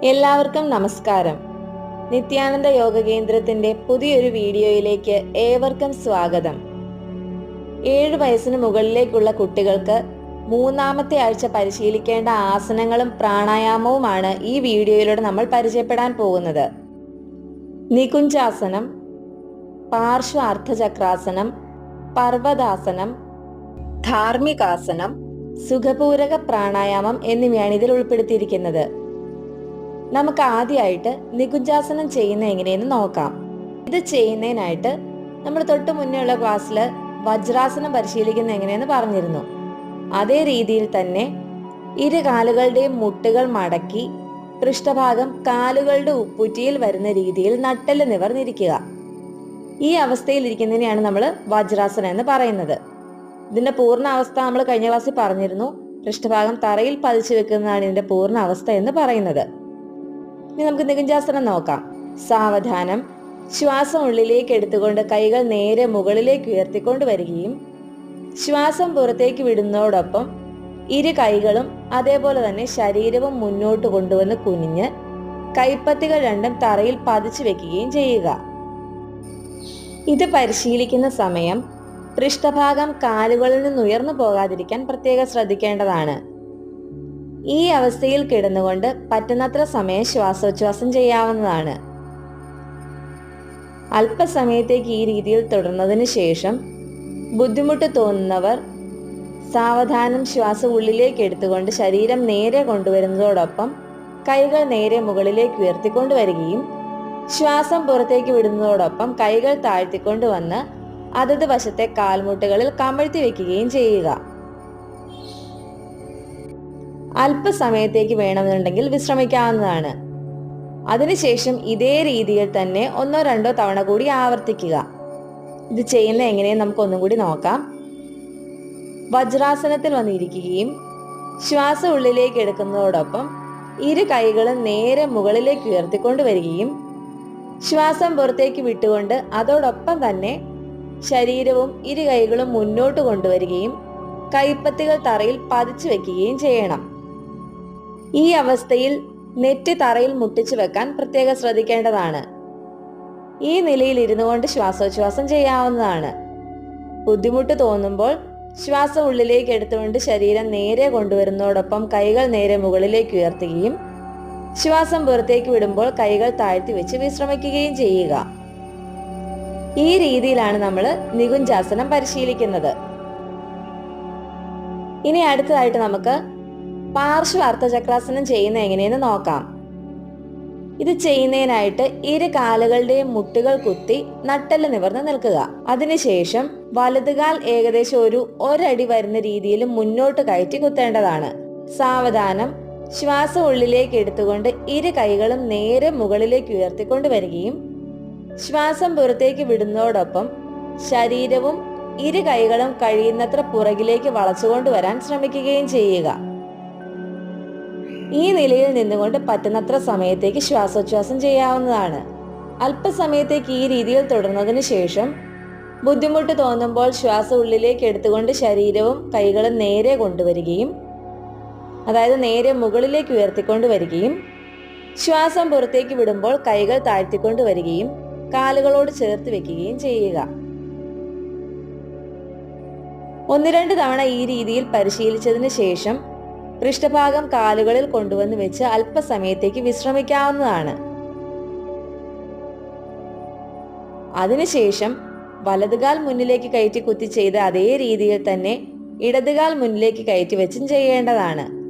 എല്ലാവർക്കും നമസ്കാരം. നിത്യാനന്ദ യോഗ കേന്ദ്രത്തിന്റെ പുതിയൊരു വീഡിയോയിലേക്ക് ഏവർക്കും സ്വാഗതം. ഏഴ് വയസ്സിന് മുകളിലേക്കുള്ള കുട്ടികൾക്ക് മൂന്നാമത്തെ ആഴ്ച പരിശീലിക്കേണ്ട ആസനങ്ങളും പ്രാണായാമവുമാണ് ഈ വീഡിയോയിലൂടെ നമ്മൾ പരിചയപ്പെടാൻ പോകുന്നത്. നികുഞ്ചാസനം പാർശ്വ അർദ്ധചക്രാസനം പർവതാസനം ധാർമ്മികാസനം സുഖപൂരക പ്രാണായാമം എന്നിവയാണ് ഇതിൽ ഉൾപ്പെടുത്തിയിരിക്കുന്നത്. നമുക്ക് ആദ്യമായിട്ട് നികുഞ്ചാസനം ചെയ്യുന്ന എങ്ങനെയെന്ന് നോക്കാം. ഇത് ചെയ്യുന്നതിനായിട്ട് നമ്മൾ തൊട്ട് മുന്നേ ഉള്ള ക്ലാസ്സിൽ വജ്രാസനം പരിശീലിക്കുന്ന എങ്ങനെയെന്ന് പറഞ്ഞിരുന്നു. അതേ രീതിയിൽ തന്നെ ഇരു കാലുകളുടെയും മുട്ടുകൾ മടക്കി പൃഷ്ഠഭാഗം കാലുകളുടെ ഉപ്പുറ്റിയിൽ വരുന്ന രീതിയിൽ നട്ടൽ നിവർന്നിരിക്കുക. ഈ അവസ്ഥയിൽ ഇരിക്കുന്നതിനെയാണ് നമ്മൾ വജ്രാസനം എന്ന് പറയുന്നത്. ഇതിന്റെ പൂർണ അവസ്ഥ നമ്മൾ കഴിഞ്ഞ ക്ലാസ്സിൽ പറഞ്ഞിരുന്നു. പൃഷ്ഠഭാഗം തറയിൽ പതിച്ചു വെക്കുന്നതാണ് ഇതിന്റെ പൂർണ അവസ്ഥ എന്ന് പറയുന്നത്. ഇനി നമുക്ക് നികുഞ്ചാസനം നോക്കാം. സാവധാനം. ശ്വാസം ഉള്ളിലേക്ക് എടുത്തുകൊണ്ട് കൈകൾ നേരെ മുകളിലേക്ക് ഉയർത്തിക്കൊണ്ട് വരികയും ശ്വാസം പുറത്തേക്ക് വിടുന്നതോടൊപ്പം ഇരു കൈകളും അതേപോലെ തന്നെ ശരീരവും മുന്നോട്ട് കൊണ്ടുവന്ന് കുനിഞ്ഞ് കൈപ്പത്തികൾ രണ്ടും തറയിൽ പതിച്ചു വെക്കുകയും ചെയ്യുക. ഇത് പരിശീലിക്കുന്ന സമയം പൃഷ്ഠഭാഗം കാലുകളിൽ നിന്ന് ഉയർന്നു പോകാതിരിക്കാൻ പ്രത്യേകം ശ്രദ്ധിക്കേണ്ടതാണ്. ഈ അവസ്ഥയിൽ കിടന്നുകൊണ്ട് പറ്റുന്നത്ര സമയം ശ്വാസോച്ഛ്വാസം ചെയ്യാവുന്നതാണ്. അല്പസമയത്തേക്ക് ഈ രീതിയിൽ തുടർന്നതിന് ശേഷം ബുദ്ധിമുട്ട് തോന്നുന്നവർ സാവധാനം ശ്വാസം ഉള്ളിലേക്ക് എടുത്തുകൊണ്ട് ശരീരം നേരെ കൊണ്ടുവരുന്നതോടൊപ്പം കൈകൾ നേരെ മുകളിലേക്ക് ഉയർത്തിക്കൊണ്ട് വരികയും ശ്വാസം പുറത്തേക്ക് വിടുന്നതോടൊപ്പം കൈകൾ താഴ്ത്തിക്കൊണ്ട് വന്ന് അതത് വശത്തെ കാൽമുട്ടുകളിൽ കമഴ്ത്തി വെക്കുകയും ചെയ്യുക. അല്പസമയത്തേക്ക് വേണമെന്നുണ്ടെങ്കിൽ വിശ്രമിക്കാവുന്നതാണ്. അതിനുശേഷം ഇതേ രീതിയിൽ തന്നെ ഒന്നോ രണ്ടോ തവണ കൂടി ആവർത്തിക്കുക. ഇത് ചെയ്യുന്ന എങ്ങനെയും നമുക്ക് ഒന്നും കൂടി നോക്കാം. വജ്രാസനത്തിൽ വന്നിരിക്കുകയും ശ്വാസം ഉള്ളിലേക്ക് എടുക്കുന്നതോടൊപ്പം ഇരു കൈകളും നേരെ മുകളിലേക്ക് ഉയർത്തിക്കൊണ്ട് വരികയും ശ്വാസം പുറത്തേക്ക് വിട്ടുകൊണ്ട് അതോടൊപ്പം തന്നെ ശരീരവും ഇരു കൈകളും മുന്നോട്ട് കൊണ്ടുവരികയും കൈപ്പത്തികൾ തറയിൽ പതിച്ചു വെക്കുകയും ചെയ്യണം. ഈ അവസ്ഥയിൽ നെറ്റ് തറയിൽ മുട്ടിച്ചു വെക്കാൻ പ്രത്യേകം ശ്രദ്ധിക്കേണ്ടതാണ്. ഈ നിലയിൽ ഇരുന്നു കൊണ്ട് ശ്വാസോച്ഛ്വാസം ചെയ്യാവുന്നതാണ്. ബുദ്ധിമുട്ട് തോന്നുമ്പോൾ ശ്വാസം ഉള്ളിലേക്ക് എടുത്തുകൊണ്ട് ശരീരം നേരെ കൊണ്ടുവരുന്നതോടൊപ്പം കൈകൾ നേരെ മുകളിലേക്ക് ഉയർത്തുകയും ശ്വാസം പുറത്തേക്ക് വിടുമ്പോൾ കൈകൾ താഴ്ത്തി വെച്ച് വിശ്രമിക്കുകയും ചെയ്യുക. ഈ രീതിയിലാണ് നമ്മൾ നികുഞ്ചാസനം പരിശീലിക്കുന്നത്. ഇനി അടുത്തതായിട്ട് നമുക്ക് പാർശ്വ അർത്ഥചക്രാസനം ചെയ്യുന്ന എങ്ങനെയെന്ന് നോക്കാം. ഇത് ചെയ്യുന്നതിനായിട്ട് ഇരു കാലുകളുടെയും മുട്ടുകൾ കുത്തി നട്ടൽ നിവർന്ന് നിൽക്കുക. അതിനുശേഷം വലതുകാൽ ഏകദേശം ഒരു ഒരടി വരുന്ന രീതിയിൽ മുന്നോട്ട് കയറ്റി കുത്തേണ്ടതാണ്. സാവധാനം ശ്വാസം ഉള്ളിലേക്ക് എടുത്തുകൊണ്ട് ഇരു കൈകളും നേരെ മുകളിലേക്ക് ഉയർത്തിക്കൊണ്ട് വരികയും ശ്വാസം പുറത്തേക്ക് വിടുന്നതോടൊപ്പം ശരീരവും ഇരു കൈകളും കഴിയുന്നത്ര പുറകിലേക്ക് വളച്ചുകൊണ്ട് വരാൻ ശ്രമിക്കുകയും ചെയ്യുക. ഈ നിലയിൽ നിന്നുകൊണ്ട് പറ്റുന്നത്ര സമയത്തേക്ക് ശ്വാസോച്ഛ്വാസം ചെയ്യാവുന്നതാണ്. അല്പസമയത്തേക്ക് ഈ രീതിയിൽ തുടർന്നതിന് ശേഷം ബുദ്ധിമുട്ട് തോന്നുമ്പോൾ ശ്വാസം ഉള്ളിലേക്ക് എടുത്തുകൊണ്ട് ശരീരവും കൈകളും നേരെ കൊണ്ടുവരികയും അതായത് നേരെ മുകളിലേക്ക് ഉയർത്തിക്കൊണ്ട് വരികയും ശ്വാസം പുറത്തേക്ക് വിടുമ്പോൾ കൈകൾ താഴ്ത്തിക്കൊണ്ട് വരികയും കാലുകളോട് ചേർത്ത് വെക്കുകയും ചെയ്യുക. ഒന്ന് രണ്ട് തവണ ഈ രീതിയിൽ പരിശീലിച്ചതിന് ശേഷം പൃഷ്ഠഭാഗം കാലുകളിൽ കൊണ്ടുവന്ന് വെച്ച് അല്പസമയത്തേക്ക് വിശ്രമിക്കാവുന്നതാണ്. അതിനുശേഷം വലതുകാൽ മുന്നിലേക്ക് കയറ്റി കുത്തി ചെയ്ത അതേ രീതിയിൽ തന്നെ ഇടതുകാൽ മുന്നിലേക്ക് കയറ്റി വെച്ചും ചെയ്യേണ്ടതാണ്.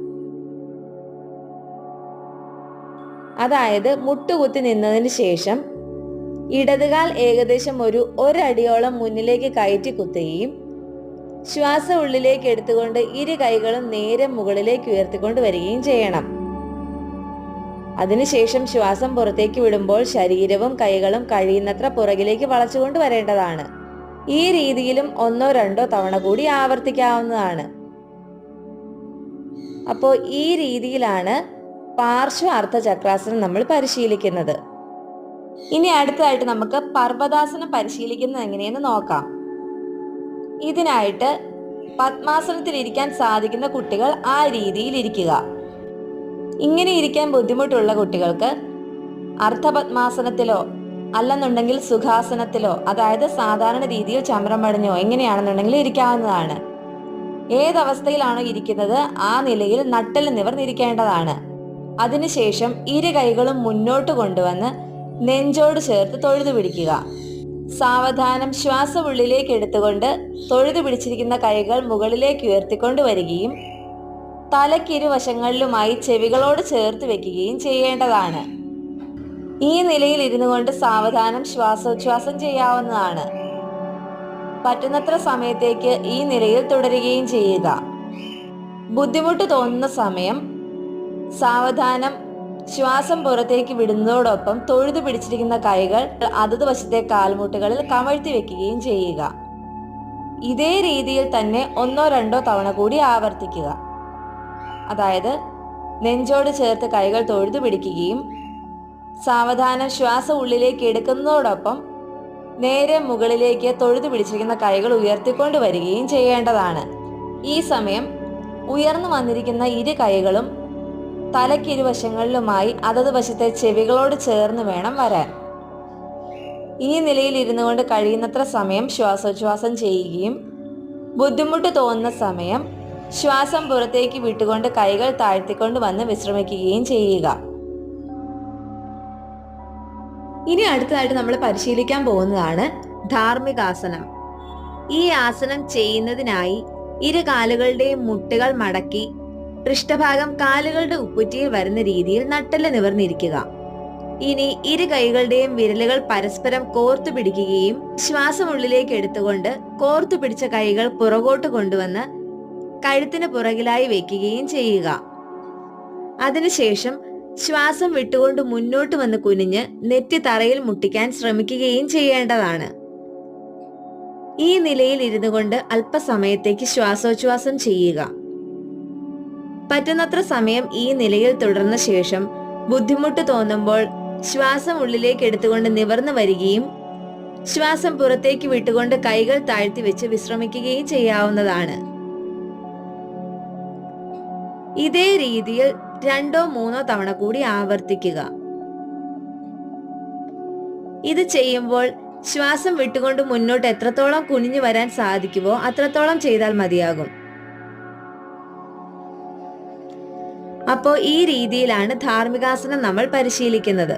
അതായത് മുട്ടുകുത്തി നിന്നതിന് ശേഷം ഇടതുകാൽ ഏകദേശം ഒരു ഒരടിയോളം മുന്നിലേക്ക് കയറ്റി കുത്തുകയും ശ്വാസം ഉള്ളിലേക്ക് എടുത്തുകൊണ്ട് ഇരു കൈകളും നേരെ മുകളിലേക്ക് ഉയർത്തിക്കൊണ്ട് വരികയും ചെയ്യണം. അതിനുശേഷം ശ്വാസം പുറത്തേക്ക് വിടുമ്പോൾ ശരീരവും കൈകളും കഴിയുന്നത്ര പുറകിലേക്ക് വളച്ചുകൊണ്ട് വരേണ്ടതാണ്. ഈ രീതിയിലും ഒന്നോ രണ്ടോ തവണ കൂടി ആവർത്തിക്കാവുന്നതാണ്. അപ്പോൾ ഈ രീതിയിലാണ് പാർശ്വ അർത്ഥ ചക്രാസനം നമ്മൾ പരിശീലിക്കുന്നത്. ഇനി അടുത്തതായിട്ട് നമുക്ക് പർവതാസനം പരിശീലിക്കുന്നത് എങ്ങനെയെന്ന് നോക്കാം. ഇതിനായിട്ട് പത്മാസനത്തിൽ ഇരിക്കാൻ സാധിക്കുന്ന കുട്ടികൾ ആ രീതിയിൽ ഇരിക്കുക ഇങ്ങനെ ഇരിക്കാൻ ബുദ്ധിമുട്ടുള്ള കുട്ടികൾക്ക് അർദ്ധപത്മാസനത്തിലോ അല്ലെന്നുണ്ടെങ്കിൽ സുഖാസനത്തിലോ അതായത് സാധാരണ രീതിയിൽ ചമരം പടഞ്ഞോ എങ്ങനെയാണെന്നുണ്ടെങ്കിൽ ഇരിക്കാവുന്നതാണ്. ഏതവസ്ഥയിലാണോ ഇരിക്കുന്നത് ആ നിലയിൽ നട്ടൽ നിവർന്നിരിക്കേണ്ടതാണ്. അതിനുശേഷം ഇരു കൈകളും മുന്നോട്ട് കൊണ്ടുവന്ന് നെഞ്ചോട് ചേർത്ത് തൊഴുതു പിടിക്കുക. സാവധാനം ശ്വാസം ഉള്ളിലേക്ക് എടുത്തുകൊണ്ട് തൊഴുതു പിടിച്ചിരിക്കുന്ന കൈകൾ മുകളിലേക്ക് ഉയർത്തിക്കൊണ്ട് വരികയും തലക്കിരുവശങ്ങളിലുമായി ചെവികളോട് ചേർത്ത് വെക്കുകയും ചെയ്യേണ്ടതാണ്. ഈ നിലയിൽ ഇരുന്നു കൊണ്ട് സാവധാനം ശ്വാസോച്ഛ്വാസം ചെയ്യാവുന്നതാണ്. പറ്റുന്നത്ര സമയത്തേക്ക് ഈ നിലയിൽ തുടരുകയും ചെയ്യുക. ബുദ്ധിമുട്ട് തോന്നുന്ന സമയം സാവധാനം ശ്വാസം പുറത്തേക്ക് വിടുന്നതോടൊപ്പം തൊഴുതു പിടിച്ചിരിക്കുന്ന കൈകൾ അതത് വശത്തെ കാൽമുട്ടുകളിൽ കമഴ്ത്തി വെക്കുകയും ചെയ്യുക. ഇതേ രീതിയിൽ തന്നെ ഒന്നോ രണ്ടോ തവണ കൂടി ആവർത്തിക്കുക. അതായത് നെഞ്ചോട് ചേർത്ത് കൈകൾ തൊഴുതു പിടിക്കുകയും സാവധാനം ശ്വാസം ഉള്ളിലേക്ക് എടുക്കുന്നതോടൊപ്പം നേരെ മുകളിലേക്ക് തൊഴുതു പിടിച്ചിരിക്കുന്ന കൈകൾ ഉയർത്തിക്കൊണ്ട് വരികയും ചെയ്യേണ്ടതാണ്. ഈ സമയം ഉയർന്നു വന്നിരിക്കുന്ന ഇരു കൈകളും തലക്കിരുവശങ്ങളിലുമായി അതത് വശത്തെ ചെവികളോട് ചേർന്ന് വേണം വരാൻ. ഈ നിലയിൽ ഇരുന്നു കൊണ്ട് കഴിയുന്നത്ര സമയം ശ്വാസോച്ഛ്വാസം ചെയ്യുകയും ബുദ്ധിമുട്ട് തോന്നുന്ന സമയം ശ്വാസം പുറത്തേക്ക് വിട്ടുകൊണ്ട് കൈകൾ താഴ്ത്തിക്കൊണ്ട് വന്ന് വിശ്രമിക്കുകയും ചെയ്യുക. ഇനി അടുത്തതായിട്ട് നമ്മൾ പരിശീലിക്കാൻ പോകുന്നതാണ് ധാർമ്മികാസനം. ഈ ആസനം ചെയ്യുന്നതിനായി ഇരു കാലുകളുടെയും മുട്ടുകൾ മടക്കി പൃഷ്ഠഭാഗം കാലുകളുടെ ഉപ്പുറ്റിയിൽ വരുന്ന രീതിയിൽ നട്ടൽ നിവർന്നിരിക്കുക. ഇനി ഇരു കൈകളുടെയും വിരലുകൾ പരസ്പരം കോർത്തു പിടിക്കുകയും ശ്വാസം ഉള്ളിലേക്ക് എടുത്തുകൊണ്ട് കോർത്തു പിടിച്ച കൈകൾ പുറകോട്ട് കൊണ്ടുവന്ന് കഴുത്തിന് പുറകിലായി വെക്കുകയും ചെയ്യുക. അതിനുശേഷം ശ്വാസം വിട്ടുകൊണ്ട് മുന്നോട്ട് വന്ന് കുനിഞ്ഞ് നെറ്റി തറയിൽ മുട്ടിക്കാൻ ശ്രമിക്കുകയും ചെയ്യേണ്ടതാണ്. ഈ നിലയിൽ ഇരുന്നുകൊണ്ട് അല്പസമയത്തേക്ക് ശ്വാസോച്ഛ്വാസം ചെയ്യുക. പറ്റുന്നത്ര സമയം ഈ നിലയിൽ തുടർന്ന ശേഷം ബുദ്ധിമുട്ട് തോന്നുമ്പോൾ ശ്വാസം ഉള്ളിലേക്ക് എടുത്തുകൊണ്ട് നിവർന്നു വരികയും ശ്വാസം പുറത്തേക്ക് വിട്ടുകൊണ്ട് കൈകൾ താഴ്ത്തി വെച്ച് വിശ്രമിക്കുകയും ചെയ്യാവുന്നതാണ്. ഇതേ രീതിയിൽ രണ്ടോ മൂന്നോ തവണ കൂടി ആവർത്തിക്കുക. ഇത് ചെയ്യുമ്പോൾ ശ്വാസം വിട്ടുകൊണ്ട് മുന്നോട്ട് എത്രത്തോളം കുനിഞ്ഞു വരാൻ സാധിക്കുമോ അത്രത്തോളം ചെയ്താൽ മതിയാകും. അപ്പോൾ ഈ രീതിയിലാണ് ധാർമ്മികാസനം നമ്മൾ പരിശീലിക്കുന്നത്.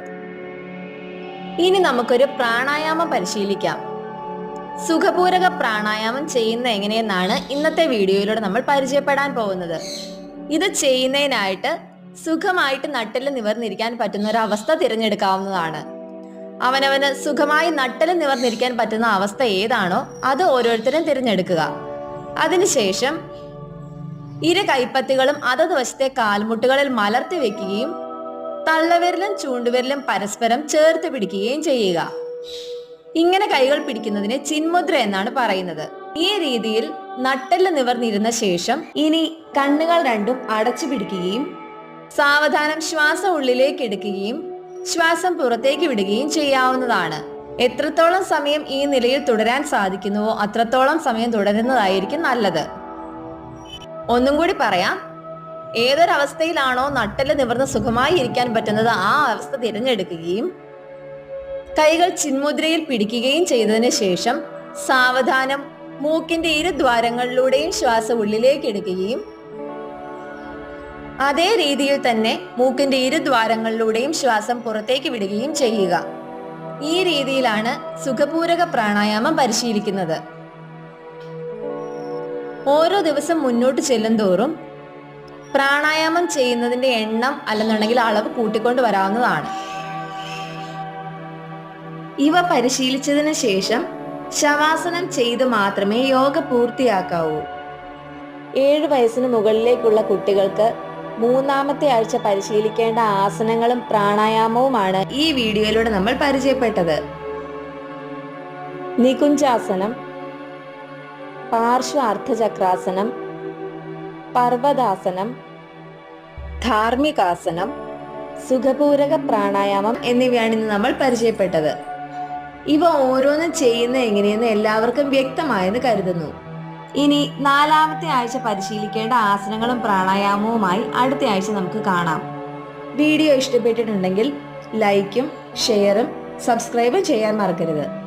ഇനി നമുക്കൊരു പ്രാണായാമം പരിശീലിക്കാം. സുഖപൂരക പ്രാണായാമം ചെയ്യുന്ന എങ്ങനെയെന്നാണ് ഇന്നത്തെ വീഡിയോയിലൂടെ നമ്മൾ പരിചയപ്പെടാൻ പോകുന്നത്. ഇത് ചെയ്യുന്നതിനായിട്ട് സുഖമായിട്ട് നട്ടിൽ നിവർന്നിരിക്കാൻ പറ്റുന്ന ഒരു അവസ്ഥ തിരഞ്ഞെടുക്കാവുന്നതാണ്. അവനവന് സുഖമായി നട്ടൽ നിവർന്നിരിക്കാൻ പറ്റുന്ന അവസ്ഥ ഏതാണോ അത് ഓരോരുത്തരും തിരഞ്ഞെടുക്കുക. അതിനുശേഷം ഇരു കൈപ്പത്തികളും അതത് വശത്തെ കാൽമുട്ടുകളിൽ മലർത്തി വെക്കുകയും തള്ളവിരലും ചൂണ്ടുവിരലും പരസ്പരം ചേർത്ത് പിടിക്കുകയും ചെയ്യുക. ഇങ്ങനെ കൈകൾ പിടിക്കുന്നതിന് ചിന്മുദ്ര എന്നാണ് പറയുന്നത്. ഈ രീതിയിൽ നട്ടെല്ല് നിവർന്നിരുന്ന ശേഷം ഇനി കണ്ണുകൾ രണ്ടും അടച്ചു പിടിക്കുകയും സാവധാനം ശ്വാസം ഉള്ളിലേക്ക് എടുക്കുകയും ശ്വാസം പുറത്തേക്ക് വിടുകയും ചെയ്യാവുന്നതാണ്. എത്രത്തോളം സമയം ഈ നിലയിൽ തുടരാൻ സാധിക്കുന്നുവോ അത്രത്തോളം സമയം തുടരുന്നതായിരിക്കും നല്ലത്. ഒന്നും കൂടി പറയാം. ഏതൊരവസ്ഥയിലാണോ നട്ടൽ നിവർന്ന് സുഖമായി ഇരിക്കാൻ പറ്റുന്നത് ആ അവസ്ഥ തിരഞ്ഞെടുക്കുകയും കൈകൾ ചിന്മുദ്രയിൽ പിടിക്കുകയും ചെയ്തതിന് ശേഷം സാവധാനം മൂക്കിന്റെ ഇരു ദ്വാരങ്ങളിലൂടെയും ശ്വാസം ഉള്ളിലേക്ക് എടുക്കുകയും അതേ രീതിയിൽ തന്നെ മൂക്കിന്റെ ഇരു ദ്വാരങ്ങളിലൂടെയും ശ്വാസം പുറത്തേക്ക് വിടുകയും ചെയ്യുക. ഈ രീതിയിലാണ് സുഖപൂരക പ്രാണായാമം പരിശീലിക്കുന്നത്. ഓരോ ദിവസം മുന്നോട്ട് ചെല്ലുന്തോറും പ്രാണായാമം ചെയ്യുന്നതിന്റെ എണ്ണം അല്ലെന്നുണ്ടെങ്കിൽ അളവ് കൂട്ടിക്കൊണ്ട് വരാവുന്നതാണ്. ഇവ പരിശീലിച്ചതിന് ശേഷം ശവാസനം ചെയ്ത് മാത്രമേ യോഗ പൂർത്തിയാക്കാവൂ. ഏഴ് വയസ്സിന് മുകളിലേക്കുള്ള കുട്ടികൾക്ക് മൂന്നാമത്തെ ആഴ്ച പരിശീലിക്കേണ്ട ആസനങ്ങളും പ്രാണായാമവുമാണ് ഈ വീഡിയോയിലൂടെ നമ്മൾ പരിചയപ്പെട്ടത്. നികുഞ്ചാസനം പാർശ്വ അർദ്ധചക്രാസനം പർവതാസനം ധാർമ്മികാസനം സുഖപൂരക പ്രാണായാമം എന്നിവയാണ് ഇന്ന് നമ്മൾ പരിചയപ്പെട്ടത്. ഇവ ഓരോന്നും ചെയ്യുന്ന എങ്ങനെയെന്ന് എല്ലാവർക്കും വ്യക്തമായെന്ന് കരുതുന്നു. ഇനി നാലാമത്തെ ആഴ്ച പരിശീലിക്കേണ്ട ആസനങ്ങളും പ്രാണായാമവുമായി അടുത്ത ആഴ്ച നമുക്ക് കാണാം. വീഡിയോ ഇഷ്ടപ്പെട്ടിട്ടുണ്ടെങ്കിൽ ലൈക്കും ഷെയറും സബ്സ്ക്രൈബും ചെയ്യാൻ മറക്കരുത്.